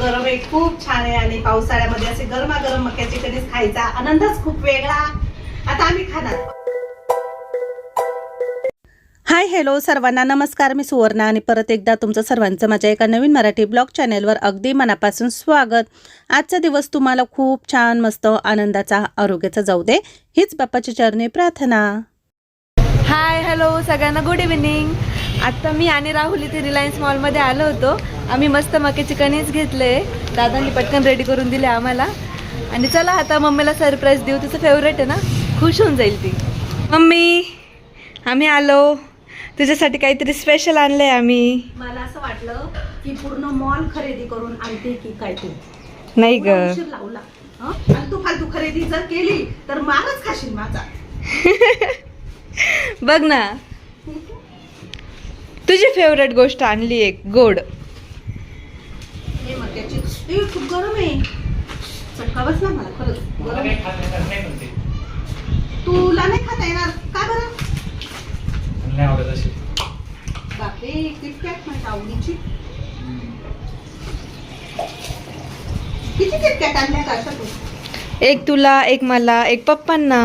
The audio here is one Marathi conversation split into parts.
गरम आहे खूप छान आहे आणि पावसाळ्यामध्ये असे गरमागरम मक्याचे कणीस खायचा आनंदच खूप वेगळा. आता आम्ही खाणार. हाय हॅलो सर्वांना. नमस्कार मी सुवर्णा आणि परत एकदा तुमचं सर्वांचं माझ्या एका नवीन मराठी ब्लॉग चॅनेलवर अगदी मनापासून स्वागत. आजचा दिवस तुम्हाला खूप छान मस्त आनंदाचा आरोग्याचा जाऊ दे. हीच बाप्पाची चरणी प्रार्थना. हाय हॅलो सगळ्यांना. गुड इव्हिनिंग आत्ता मी आणि राहुल इथे रिलायन्स मॉलमध्ये आलो होतो. आम्ही मस्त मक्याची कणीस घेतले. दादांनी पटकन रेडी करून दिले आम्हाला. आणि चला आता मम्मीला सरप्राईज देऊ. तिचं फेवरेट आहे ना? खुश होऊन जाईल ती. मम्मी आम्ही आलो. तुझ्यासाठी काहीतरी स्पेशल आणलंय आम्ही. मला असं वाटलं की पूर्ण मॉल खरेदी करून आणते की काय तू? नाही ग. लावला? आणि तू फालतू खरेदी जर केली तर मारच खाशील माझा. बघ ना. तुझी फेवरेट गोष्ट आणली एक गोड. हे खूप गरम आहे. चटका बसला मला खरंच. गरम आहे. तुला नाही खाता येणार. का बरं? नाही आवडत अशी. बापरे किटकॅट माझ्या आवडीची? किती किटकॅट आणल्या का एक तुला एक मला एक पप्पांना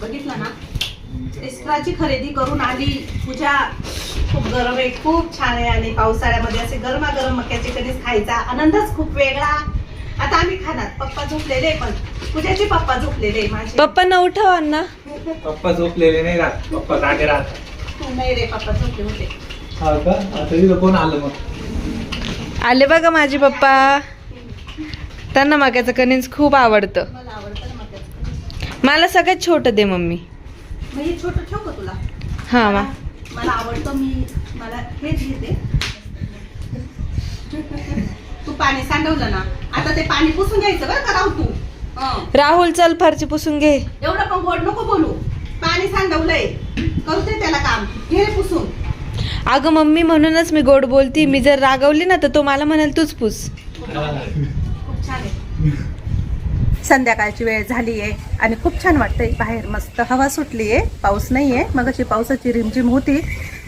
बघितलं ना एक्स्ट्राची खरेदी करून आली. पूजा खूप गरम आहे खूप छान आहे आणि पावसाळ्यामध्ये असे गरमागरम मक्याचे कधीच खायचा आनंदच खूप वेगळा. आता आम्ही खाणार. पप्पा झोपलेले पण पूजाचे पप्पा झोपलेले माझे. पप्पांना उठव अण्णा. पप्पा झोपलेले नाही राहत. पप्पा जागे राहत नाही रे पप्पा झोपले होते. हा का? आता इथं कोण आलं मग? आले बघा माझे पप्पा. त्यांना मक्याचं कणीस खूप आवडतं. मला आवडतं ना मक्याचं कणीस. मला सगळ्यात छोटं दे मम्मी. मग हे छोटं ठेव का तुला? हा मला मला आवडतं मी मला हेच घेते. तू पाणी सांडवलं ना आता ते पाणी पुसून घ्यायचं बरं का राहू तू? हं. राहुल चल फारची पुसून घे. एवढं पण गोड नको बोलू. पाणी सांडवलंय. करू दे त्याला काम. घे रे पुसून. अगं मम्मी म्हणूनच मी गोड बोलती. मी जर रागवली ना तर तो मला म्हणाल तूच पुस. खूप छान आहे. संध्याकाळची वेळ झाली आहे आणि खूप छान वाटतंय. बाहेर मस्त हवा सुटली आहे पाऊस नाही आहे मग अशी पावसाची रिमझिम होती.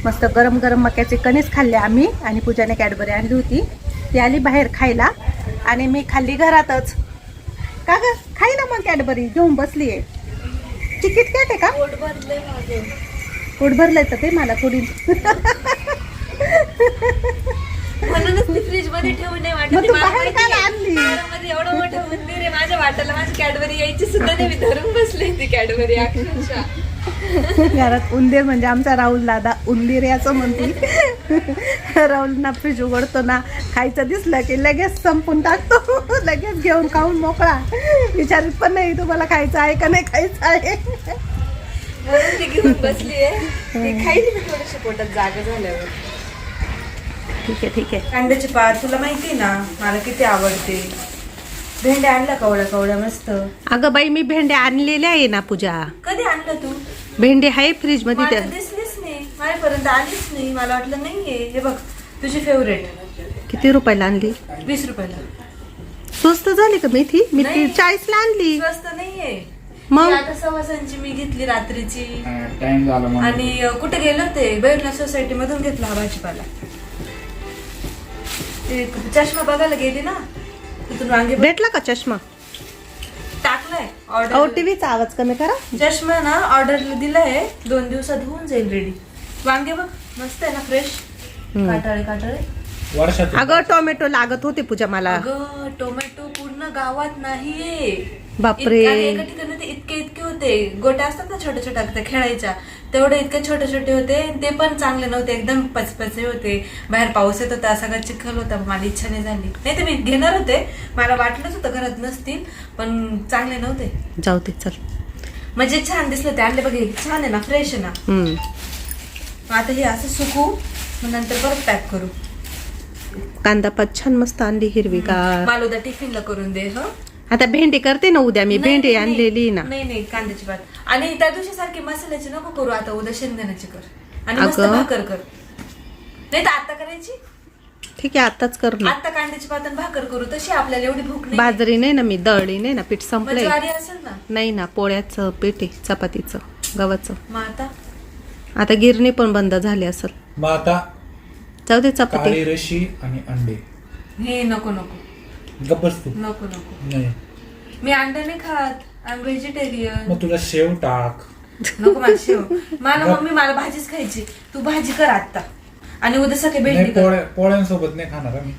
मस्त गरम गरम मक्याचे कणीस खाल्ले आम्ही आणि पूजाने कॅडबरी आणली होती. ती आली बाहेर खायला आणि मी खाल्ली घरातच. का ग? खाई ना मग कॅडबरी. घेऊन बसली आहे तिकीट कॅट आहे का? पोट भरलंय तर ते मला थोडी. फ्रीजमध्ये ठेवून नाही वाटत मग ती तू मला बाहेर माहिती का आहे. आणली? दारामध्ये एवढं मोठं मंदिर आहे माझ्या वाट्याला माझी कॅडबरी यायची सुद्धा नाही मी धरून बसले ती कॅडबरी अक्षरशः. घरात उंदीर म्हणजे आमचा राहुल दादा उंदीर याचं म्हणते. राहुलना फ्रीज उघडतो ना खायचं दिसलं की लगेच संपून टाकतो. लगेच घेऊन खाऊन मोकळा. विचारित पण नाही तुम्हाला खायचं आहे का नाही खायचं आहे? म्हणून ती घेऊन बसली आहे. ती खाईल मी थोडीशी पोटात जागा झाल्यावर. ठीक आहे ठीक आहे. कांद्याची पात तुला माहिती आहे ना मला किती आवडते. भेंड्या आणल्या कवड्या कवड्या मस्त. अगं बाई मी भेंड्या आणलेल्या आहे ना पूजा. कधी आणलं तू? भेंडी आहे फ्रीजमध्ये त्या दिसलीच नाही. माझ्यापर्यंत आलीच नाही. मला वाटलं नाहीये हे बघ तुझी फेवरेट किती रुपयाला आणली? वीस रुपयाला. स्वस्त झाली का मेथी? मी ती नाही. चाळीसला आणली. स्वस्त नाहीये मग? ती आता सवासांची मी घेतली रात्रीची. टाइम झाला मग आणि अ, कुठे गेलो ते बैरला सोसायटी मधून घेतला हा भाजीपाला. ते चष्मा बघायला गेली ना तिथून वांगे भेटला का चष्मा? टाकलाय. अहो ऑर्डर टीव्हीचा आवाज कमी करा. चष्मा ना ऑर्डरला दिलाय दोन दिवसात होऊन जाईल रेडी वांगे बघ मस्त आहे ना फ्रेश काटाळे काटाळे. वर्षात अगं टोमॅटो लागत होते पूजा मला. अगं टोमॅटो पूर्ण गावात नाहीये. बापरे. एका ठिकाणी ते इतके इतके होते. गोट्या असतात ना छोट्या छोट्या त्या खेळायच्या. तेवढे इतके छोटे छोटे होते ते पण चांगले नव्हते एकदम पचपचे होते. बाहेर पाऊस येत होता सगळा चिखल होता मला इच्छा नाही झाली. नाही तर मी घेणार होते मला वाटलंच होतं घरात नसतील पण चांगले नव्हते. जाऊ दे चल. म्हणजे छान दिसलं ते आणले बघ हे छान आहे ना फ्रेश आहे ना. हम्म. आता हे असं सुकू मग नंतर परत पॅक करू. कांदा पात छान मस्त आणली हिरवी का मला उद्या टिफिनला करून दे हं. आता भेंडी करते ना उद्या मी नाही, भेंडी नाही, आणलेली ना. नाही नाही कांद्याची भात आणि त्या दिवशी सारखी मसाल्याची नको करू आता उद्या शेंगदाण्याची कर. आणि मस्त अगं. भाकर कर. नाही तर आता करायची? ठीक आहे आताच कर ना. आता कांद्याची भात आणि भाकर करू तशी आपल्याला एवढी भूक नाही. बाजरी नाही ना मी दळली नाही ना पीठ मग संपलंय. ज्वारी असेल ना? नाही ना पोळ्याचं पीठ आहे चपातीचं गव्हाचं. मग आता? आता गिरणी पण बंद झाली असेल. मग आता जाऊ दे चपाती. काळी रशी आणि अंडे. हे नको नको. तू. नको नको. नाही. मी अंडा नाही खात. आय व्हेजिटेरियन मग तुला शेव टाक. नको मला शेव. मला मम्मी मला भाजीच खायची. तू भाजी कर आता आणि उद्या सकाळी नाही कर. पोळ्या पोळ्यांसोबत नाही खाणार मी.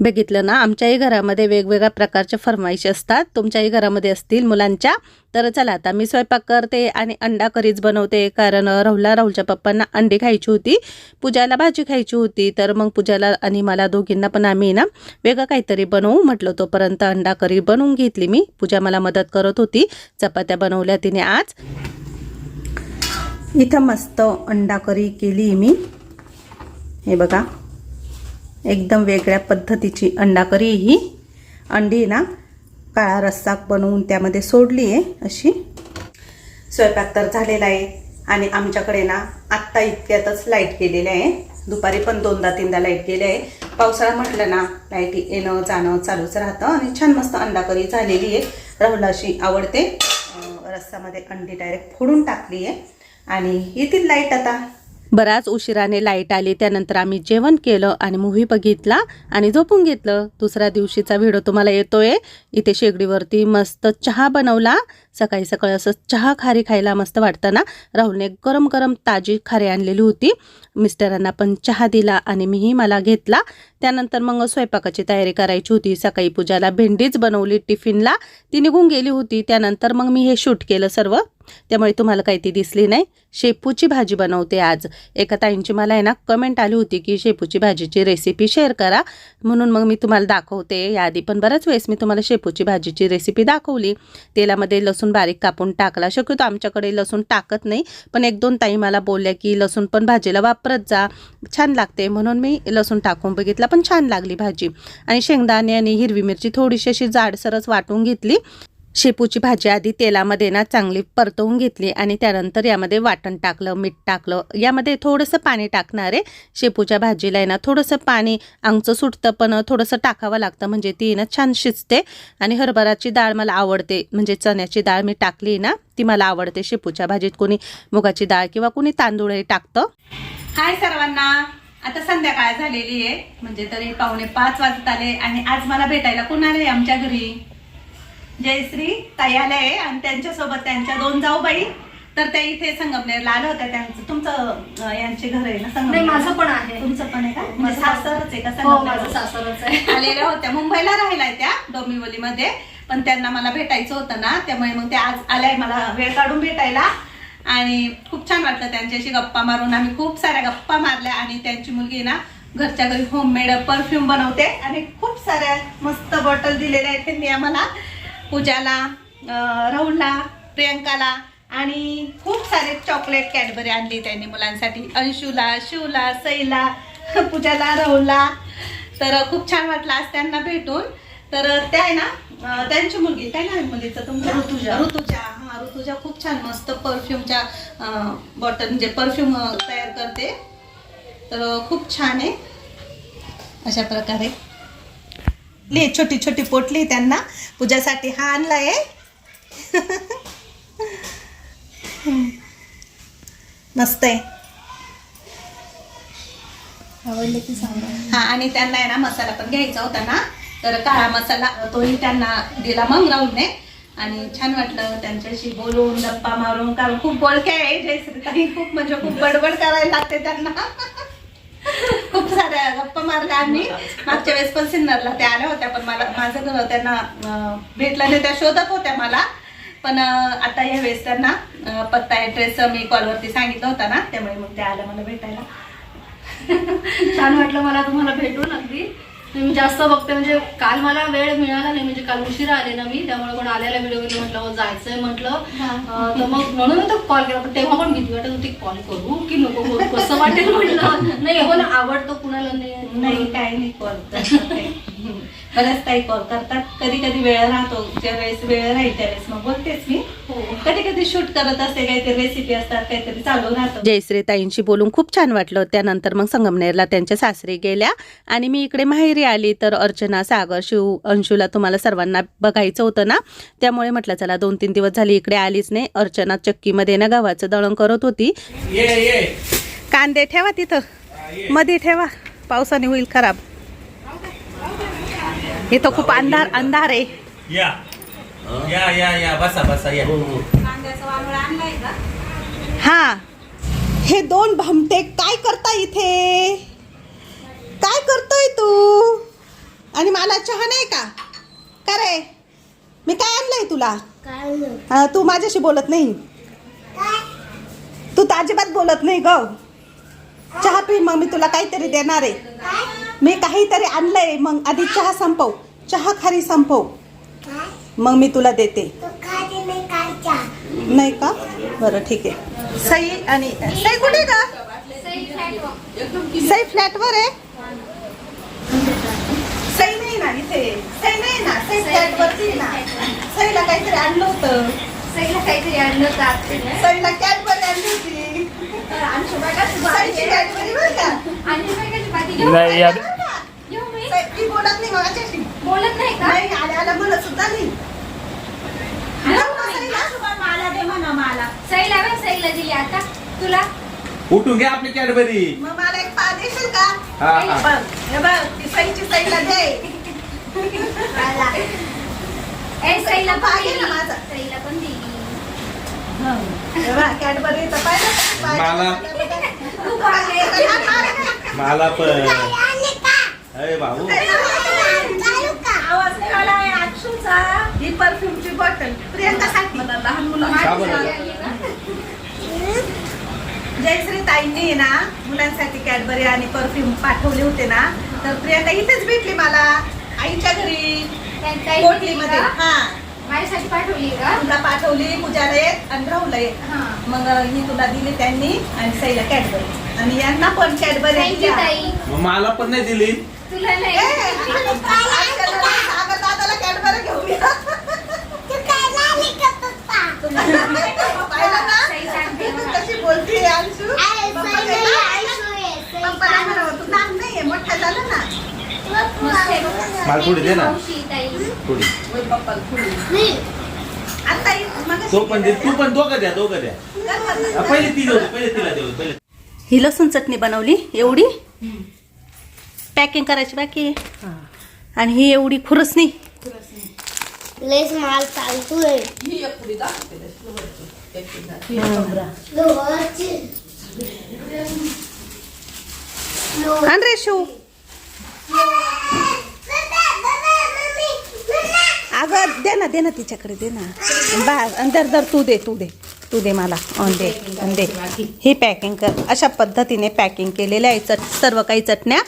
बघितलं ना आमच्याही घरामध्ये वेगवेगळ्या प्रकारच्या फरमाईशी असतात. तुमच्याही घरामध्ये असतील मुलांच्या. तर चला आता मी स्वयंपाक करते आणि अंडा करीच बनवते. कारण राहुलला राहुलच्या पप्पांना अंडी खायची होती. पूजाला भाजी खायची होती. तर मग पूजाला आणि मला दोघींना पण आम्ही ना वेगळं काहीतरी बनवू म्हटलं तोपर्यंत अंडा करी बनवून घेतली मी. पूजा मला मदत करत होती. चपात्या बनवल्या तिने आज. इथं मस्त अंडा करी केली मी. हे बघा. एकदम वेगळ्या पद्धतीची अंडा करी ही. अंडी ना काळा रस्सा बनवून त्यामध्ये सोडली आहे अशी. स्वयंपाक तर झालेला आहे आणि आमच्याकडे ना आत्ता इतक्यातच लाइट गेलेली आहे. दुपारी पण दोनदा तीनदा लाइट गेली आहे. पावसाळा म्हटलं ना लाइट येणं जाणं चालूच राहतं आणि छान मस्त अंडा करी झालेली आहे. राहुला अशी आवडते. रस्सामध्ये अंडी डायरेक्ट फोडून टाकली आहे. आणि येतील लाइट आता. बराच उशिराने लाइट आली त्यानंतर आम्ही जेवण केलं आणि मूव्ही बघितला आणि झोपून घेतलं. दुसऱ्या दिवशीचा व्हिडिओ तुम्हाला येतोय. इथे शेगडीवरती मस्त चहा बनवला. सकाळी सकाळी असं चहा खारी खायला मस्त वाटतं ना राहुलने गरम गरम ताजी खारी आणलेली होती. मिस्टरांना पण चहा दिला आणि मीही मला घेतला. त्यानंतर मग स्वयंपाकाची तयारी करायची होती. सकाळी पूजाला भेंडीच बनवली टिफिनला. ती निघून गेली होती. त्यानंतर मग मी हे शूट केलं सर्व. त्यामुळे तुम्हाला काही ती दिसली नाही. शेपूची भाजी बनवते आज. एका ताईंची मला आहे ना कमेंट आली होती की शेपूची भाजीची रेसिपी शेअर करा. म्हणून मग मी तुम्हाला दाखवते. याआधी पण बऱ्याच वेळेस मी तुम्हाला शेपूची भाजीची रेसिपी दाखवली. तेलामध्ये लसूण बारीक कापून टाकला. शक्यतो आमच्याकडे लसूण टाकत नाही. पण एक दोन ताई मला बोलल्या की लसूण पण भाजीला वापरत जा. छान लागते. म्हणून मी लसूण टाकून बघितला पण छान लागली भाजी. आणि शेंगदाणे आणि हिरवी मिरची थोडीशी अशी जाडसरच वाटून घेतली. शेपूची भाजी आधी तेलामध्ये ना चांगली परतवून घेतली आणि त्यानंतर यामध्ये वाटण टाकलं मीठ टाकलं. यामध्ये थोडंसं पाणी टाकणार आहे. शेपूच्या भाजीला आहे ना थोडंसं पाणी अंगचं सुटतं पण थोडंसं टाकावं लागतं. म्हणजे ती ना छान शिजते आणि हरभराची डाळ मला आवडते. म्हणजे चण्याची डाळ मी टाकली ना ती मला आवडते. शेपूच्या भाजीत कोणी मुगाची डाळ किंवा कोणी तांदूळही टाकतं. हाय सर्वांना. आता संध्याकाळ झालेली आहे. म्हणजे तरी पावणे पाच वाजत आले आणि आज मला भेटायला कोण आले आमच्या घरी? जयश्री ताई आल्या आहे आणि त्यांच्यासोबत त्यांच्या दोन जाऊबाई. तर त्या इथे संगमनेरला आल्या होत्या. त्यांचं तुमचं यांचे घर आहे ना नाही संगमनेर माझं पण आहे. तुमचं पण आहे का? म्हणजे माझं सासरच आहे का हो माझं? सासरच आहे. आलेल्या होत्या. मुंबईला राहिलाय त्या डोंबिवलीमध्ये. पण त्यांना मला भेटायचं होतं ना त्यामुळे मग त्या आज आल्याय मला वेळ काढून भेटायला. आणि खूप छान वाटलं त्यांच्याशी गप्पा मारून. आम्ही खूप साऱ्या गप्पा मारल्या आणि त्यांची मुलगी ना घरच्या घरी होममेड परफ्यूम बनवते. आणि खूप साऱ्या मस्त बॉटल दिलेल्या आहेत त्यांनी आम्हाला. पूजाला राहुलला प्रियंकाला आणि खूप सारे चॉकलेट कॅडबरी आणली त्यांनी मुलांसाठी. अंशूला शिवला सईला पूजाला राहुलला. तर खूप छान वाटलं आज त्यांना भेटून. तर त्या आहे ना त्यांची मुलगी काय नाव आहे मुलीचं तुमचं? ऋतुजा. ऋतुजा. हा ऋतुजा खूप छान मस्त परफ्यूमच्या बॉटल म्हणजे परफ्यूम तयार करते. तर खूप छान आहे. अशा प्रकारे. ले छोटी छोटी पोटली त्यांना. पूजासाठी हा आणलाय. मस्त आहे. आवडले की सांगा. हा आणि त्यांना आहे ना मसाला पण घ्यायचा होता ना. तर काळा मसाला तोही त्यांना दिला मग राहुलने. आणि छान वाटलं त्यांच्याशी बोलून गप्पा मारून. कारण खूप बोलके आहे जयश्रीताई खूप म्हणजे खूप बडबड करायला लागते त्यांना. साऱ्या गप्पा मारल्या आम्ही. मागच्या वेळेस पण सिन्नरला त्या आल्या होत्या पण मला माझं घर त्यांना भेटलं नाही त्या शोधत होत्या मला. पण आता ह्या वेळेस त्यांना पत्ता ऍड्रेस मी कॉलवरती सांगितलं होता ना त्यामुळे मग त्या आल्या मला भेटायला. छान वाटलं मला तुम्हाला भेटून अगदी. मी जास्त बघते म्हणजे काल मला वेळ मिळाला नाही म्हणजे काल उशिरा आले ना मी त्यामुळे पण आलेला व्हिडिओ गेली म्हटलं "हो, जायचंय म्हटलं. तर मग म्हणून मी तो कॉल केला पण तेव्हा पण भीती वाटत होती कॉल करू की नको करू कसं वाटेल? म्हटलं. नाही हो ना आवडतो कुणाला नाही नाही काही नाही कॉल बऱ्याच काही कॉल करतात. कधी कधी वेळ राहतो. ज्या वेळेस वेळ राहील त्यावेळेस मग बोलतेच मी. हो. कधी कधी शूट करत असते काहीतरी रेसिपी असतात काहीतरी चालू राहतं. जयश्री ताईंशी बोलून खूप छान वाटलं. त्यानंतर मग संगमनेरला त्यांच्या सासरी गेल्या. आणि मी इकडे माहेरी आली तर अर्चना सागर शिव अंशूला तुम्हाला सर्वांना बघायचं होतं ना? त्यामुळे म्हटलं चला दोन तीन दिवस झाली इकडे आलीच नाही. अर्चना चक्कीमध्ये ना गव्हाचं दळण करत होती. ये ये. कांदे ठेवा तिथं. मध्ये ठेवा. पावसाने होईल खराब. इथं खूप अंधार अंधार आहे. या. या या या. बसा बसा या. हा. हे दोन भामटे काय करता इथे? काय करतोय तू? आणि मला चहा नाही का? का रे? मी काय आणलंय तुला? हा, तू माझ्याशी बोलत नाही. तू तर अजिबात बोलत नाही ग. चहा पी मग मी तुला काहीतरी देणार आहे. मी काहीतरी आणलंय मग आधी चहा संपव. चहा खारी संपव. मग मी तुला देते. नाही का? बरं ठीक आहे. सई आणि सई कुठे का सई फ्लॅटवर आहे? सई नाही ना इथे. सई नाही ना सई फ्लॅटवरती ना. सईला काहीतरी आणलं होतं. सईला काहीतरी आणलं होतं. सईला कॅडबरी आणली होती. नाही या घेऊ मी? सई, ती बोलत नाही बोलत नाही का? नाही आल्या सुद्धा नाही? सईला सईला दिली आता. तुला? उठून घ्या आपली कॅडबरी. मग मला एक पा देशील का? हा हा. बघ हे बघ ती सईची सईला दे. ए सईला पण पाहिजे दिली ना माझा. सईला पण दिली. हे. कॅडबरी? मला पण. अरे भाऊ. आवाज निघाला आहे अक्षूचा. ही परफ्यूमची बॉटल प्रियंकासाठी मला लहान मुलं? जयश्री ताईंनी ना मुलांसाठी कॅडबरी आणि परफ्यूम पाठवले होते ना तर प्रियंका इथेच भेटली मला आईच्या घरी कोटलीमध्ये हा. माझ्यासाठी पाठवली का तुला पाठवली पूजाला एक आणि राहुलला एक हा मग ही तुला दिली त्यांनी आणि सईला कॅडबरी आणि यांना पण कॅडबरी थँक्यू ताई मग मला पण नाही दिली तुला ए, नाही आजकाल दादाला कॅडबरी घेऊया पाहिलं ना सई सांगते मला. कशी बोलते अंशू पप्पा काय- पप्पाला म्हणावं, तू लहान नाहीये मोठा झाला ना. मला थोडी दे ना. थोडी तो पण दे तू पण दोघं द्या दोघं द्या. हा, पहिले ती देऊ दे, पहिले तिला देऊ दे, पहिले. ही लसूण चटणी बनवली एवढी? पॅकिंग करायची बाकी आहे. आणि ही एवढी खुरसणी लेस माल चालतोय. लोहरची. आण रे शिव. अगं दे ना दे ना तिच्याकडे दे ना. बा अंदर दर तू दे तू दे. तू दे मला. अन दे अन दे. ही पॅकिंग कर. अशा पद्धतीने पॅकिंग केलेल्या आहे चट सर्व काही चटण्या.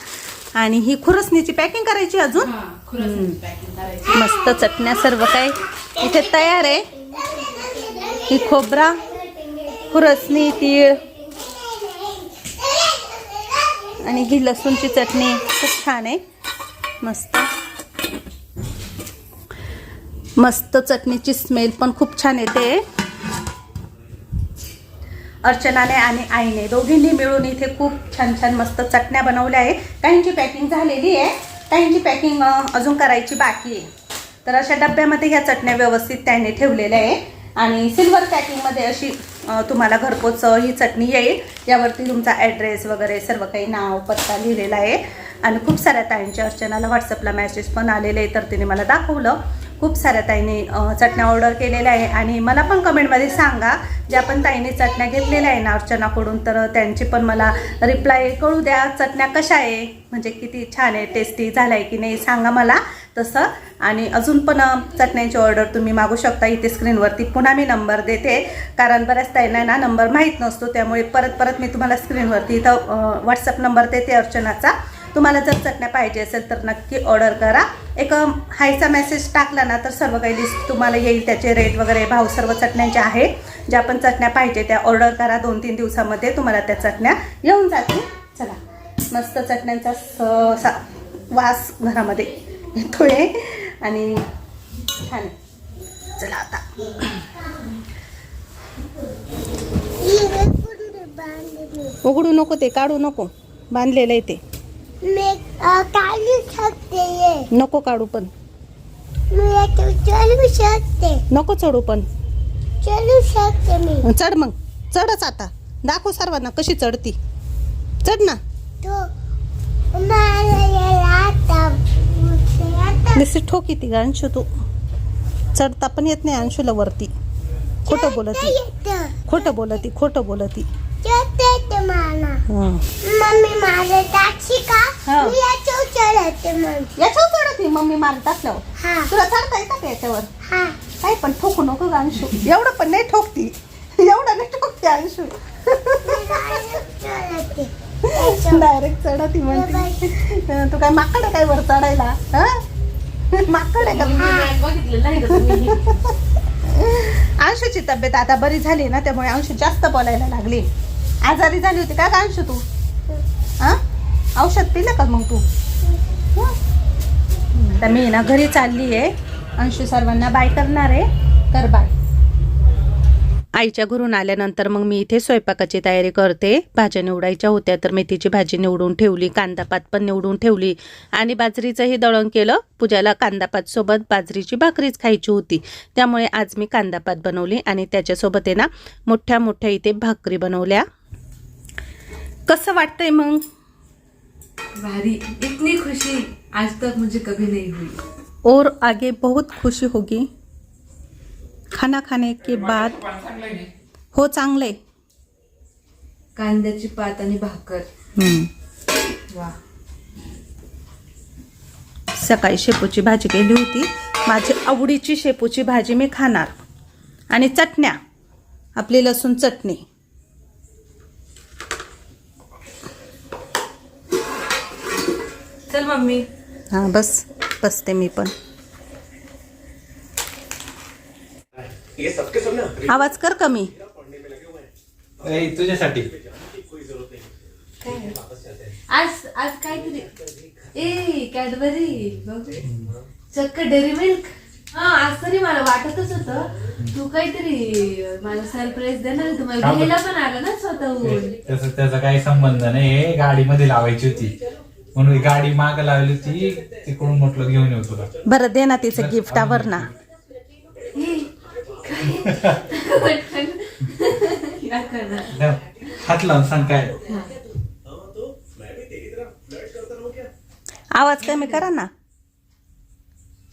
आणि ही खुरसणीची पॅकिंग करायची अजून. मस्त चटण्या सर्व काही इथे तयार आहे. ही खोबरा खुरसणी तीळ आणि ही लसूणची चटणी खूप छान आहे. मस्त. मस्त चटणीची स्मेल पण खूप छान येते. अर्चनाने आणि आईने दोघींनी मिळून इथे खूप छान छान मस्त चटण्या बनवल्या आहे काहींची पॅकिंग झालेली आहे. काहींची पॅकिंग अजून करायची बाकी आहे. तर अशा डब्यामध्ये ह्या चटण्या व्यवस्थित त्याने ठेवलेल्या आहे आणि सिल्वर पॅकिंगमध्ये अशी तुम्हाला घरपोच ही चटणी येईल. यावरती तुमचा ॲड्रेस वगैरे सर्व काही नाव पत्ता लिहिलेला आहे. आणि खूप साऱ्या ताईंच्या अर्चनाला व्हॉट्सअपला मेसेज पण आलेले आहे तर तिने मला दाखवलं. खूप साऱ्या ताईंनी चटण्या ऑर्डर केलेल्या आहे. आणि मला पण कमेंटमध्ये सांगा ज्या पण ताईंनी चटण्या घेतलेल्या आहे ना अर्चनाकडून तर त्यांची पण मला रिप्लाय कळू द्या. चटण्या कशा आहे? म्हणजे किती छान आहे टेस्टी झाला आहे की नाही सांगा मला. तसं. आणि अजून पण चटण्यांची ऑर्डर तुम्ही मागू शकता इथे स्क्रीनवरती पुन्हा मी नंबर देते कारण बऱ्याच ताईंना ना नंबर माहीत नसतो त्यामुळे परत परत मी तुम्हाला स्क्रीनवरती इथं व्हॉट्सअप नंबर देते अर्चनाचा. तुम्हाला जर चटण्या पाहिजे असेल तर नक्की ऑर्डर करा. एक हायचा मेसेज टाकला ना तर सर्व काही लिस्ट तुम्हाला येईल त्याचे रेट वगैरे भाव सर्व चटण्यांचे आहे. ज्या पण चटण्या पाहिजे त्या ऑर्डर करा दोन तीन दिवसामध्ये तुम्हाला त्या चटण्या येऊन जातील. चला मस्त चटण्यांचा स वास घरामध्ये. येतोय आणि छान. आहे. चला आता. उघडू नको ते काढू नको. बांधलेलं आहे ते. नको काढू पण. चलू शकते. नको चढू पण. चलू शकते मी. चढ मग. चढच आता. दाखव सर्वांना कशी चढती. चढ ना. जसे ठोकी ती अंशू तू. चढता पण येत नाही अंशूला वरती. खोटं बोलती. खोटं बोलती खोटं बोलती. मम्मी चढते मारत असल्यावर. हा. तुला चढता येतं का याच्यावर? हा. काय पण ठोकू नको अंशू. एवढं पण नाही ठोकती. एवढं नाही ठोकते अंशू. डायरेक्ट चढते. म्हणते. तू काय माकड काय वर चढायला? हा? माकड आहे का बघितलेलं नाही का तुम्ही? अंशूची तब्येत आता बरी झाली ना त्यामुळे अंशू जास्त बोलायला लागली. आजारी झाली होती का ग अंशू तू? हा? औषध पिलं का मग तू? तर मी ना घरी चालली आहे अंशू सर्वांना बाय करणार आहे. कर बाय आईच्या घरून आल्यानंतर मग मी इथे स्वयंपाकाची तयारी करते. भाज्या निवडायच्या होत्या तर मेथीची भाजी निवडून ठेवली कांदापात पण निवडून ठेवली आणि बाजरीचंही दळण केलं. पूजाला कांदापात सोबत बाजरीची भाकरीच खायची होती. त्यामुळे आज मी कांदापात बनवली आणि त्याच्यासोबत आहे ना मोठ्या मोठ्या इथे भाकरी बनवल्या. कसं वाटतंय मग? भारी. इतनी खुशी. आज तक मुझे कभी नहीं हुई. और आगे बहुत खुशी होगी. खाना खाने के बाद हो चांगले कांद्याची पात आणि भाकर. वा. सकाळी शेपूची भाजी केली होती. माझी आवडीची शेपूची भाजी मी खाणार. आणि चटण्या. आपली लसूण चटणी. चल मम्मी. हां बस. बसते मी पण. आवाज कर कमी. ए, तुझ्यासाठी. आज आज काहीतरी. ए कॅडबरी चक्क डेअरी मिल्क. हा आज तरी मला वाटतच होतं. तू काहीतरी मला सरप्राईज देणार आहे. तुम्हाला? घ्यायला पण आलं ना स्वतःहून. त्याचा त्याचा काही संबंध नाही. गाडीमध्ये लावायची होती. म्हणून ही गाडी माग लावली होती. तिकडून म्हटलं घेऊन येऊ तुला. बरं दे ना तिचं गिफ्ट आवर ना हात लावून सांग काय. आवाज कमी करा ना.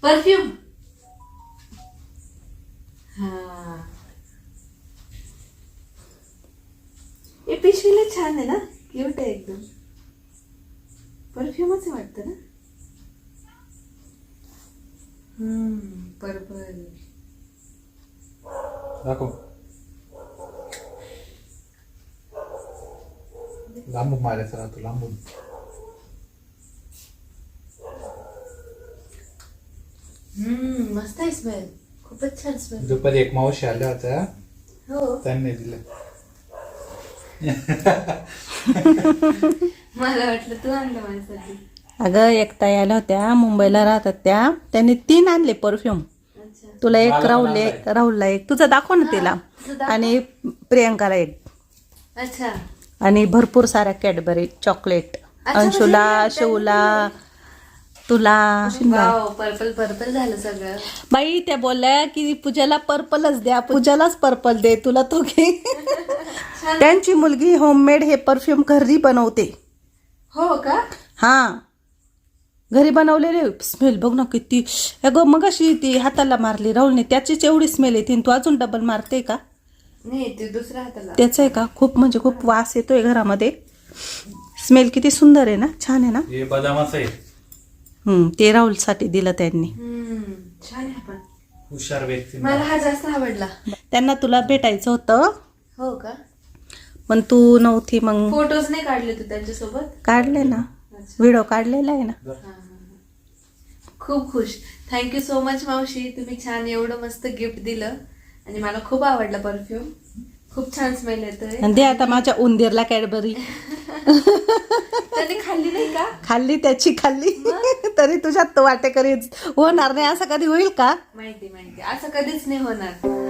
परफ्यूम हा. हे पिशवीला छान आहे ना? क्यूट आहे एकदम. परफ्यूमच वाटतं ना? हम्म पर्पल दाखव लांबून मारायचं राहतो लांबून हम्म मस्त आहे स्मेल खूपच छान स्मेल दुपारी एक मावशी आल्या होत्या हो त्यांनी दिलं मला वाटलं तू आणलं माझ्यासाठी अगं एक ताई आल्या होत्या मुंबईला राहतात त्या त्यांनी तीन आणले परफ्यूम तुला एक राहुल राहुलला एक. तुझं दाखव ना तिला. आणि प्रियंकाला एक. अच्छा. आणि भरपूर साऱ्या कॅडबरी चॉकलेट. अच्छा, अंशुला म्हणजे शिवला तुला वाव पर्पल पर्पल झालं सगळं. बाई त्या बोलल्या की पूजाला पर्पलच द्या. पूजालाच पर्पल दे तुला तो घे. त्यांची मुलगी होममेड हे परफ्यूम घरी बनवते. हो का? हा. घरी बनवलेले स्मेल बघ ना किती. अगं मग अशी ती हाताला मारली राहुलने. त्याचीच एवढी स्मेल येते आणि तू अजून डबल मारते का? नाही ते दुसऱ्या हाताला. त्याचं आहे का? खूप म्हणजे खूप वास येतोय घरामध्ये. स्मेल किती सुंदर आहे ना? छान आहे ना? हे बदामाचं आहे. हम्म, ते राहुलसाठी दिलं त्यांनी. हम्म छान आहे पण. हुशार व्यक्ती. मला हा जास्त आवडला. त्यांना तुला भेटायचं होतं. हो का? पण तू नव्हती मग फोटोज नाही काढले तू त्यांच्यासोबत? काढले ना. व्हिडिओ काढलेला आहे ना. खूप खुश. थँक्यू सो मच मावशी. तुम्ही छान एवढं मस्त गिफ्ट दिलं. आणि मला खूप आवडला परफ्यूम खूप छान स्मेल येतोय. आणि दे आता माझ्या उंदीरला कॅडबरी त्याने खाल्ली नाही का? खाल्ली त्याची खाल्ली. तरी तुझ्यात तो वाटेकरी होणार नाही. असं कधी होईल का? माहिती माहिती. असं कधीच नाही होणार.